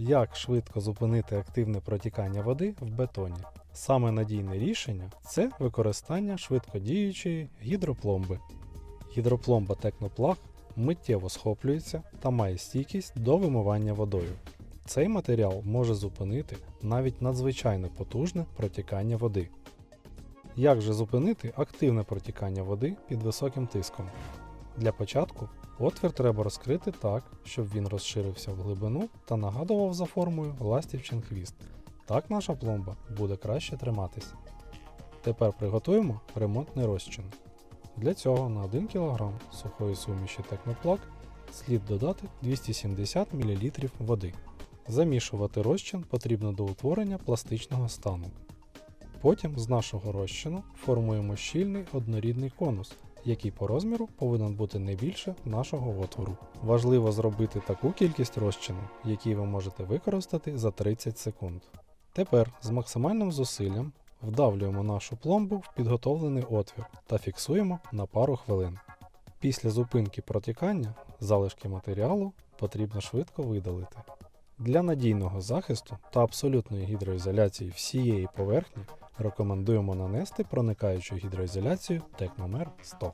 Як швидко зупинити активне протікання води в бетоні? Саме надійне рішення це використання швидкодіючої гідропломби. Гідропломба Техноплаг миттєво схоплюється та має стійкість до вимивання водою. Цей матеріал може зупинити навіть надзвичайно потужне протікання води. Як же зупинити активне протікання води під високим тиском? Для початку отвір треба розкрити так, щоб він розширився в глибину та нагадував за формою ластівчин хвіст. Так наша пломба буде краще триматись. Тепер приготуємо ремонтний розчин. Для цього на 1 кг сухої суміші Техноплак слід додати 270 мл води. Замішувати розчин потрібно до утворення пластичного стану. Потім з нашого розчину формуємо щільний однорідний конус, який по розміру повинен бути не більше нашого отвору. Важливо зробити таку кількість розчину, який ви можете використати за 30 секунд. Тепер з максимальним зусиллям вдавлюємо нашу пломбу в підготовлений отвір та фіксуємо на пару хвилин. Після зупинки протікання залишки матеріалу потрібно швидко видалити. Для надійного захисту та абсолютної гідроізоляції всієї поверхні рекомендуємо нанести проникаючу гідроізоляцію Текномер 100.